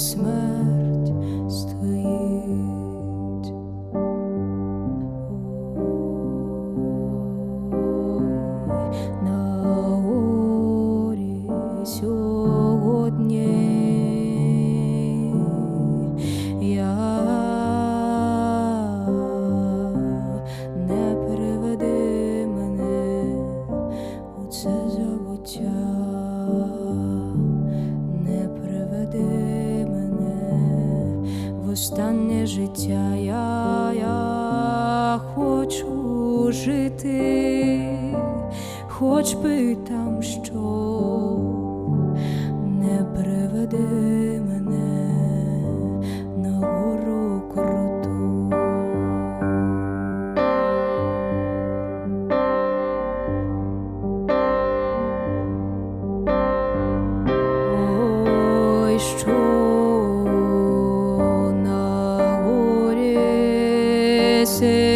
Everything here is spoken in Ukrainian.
Christmas. останнє життя я, я хочу жити, хоч би там що не приведе мене на гору круту. Ой, що say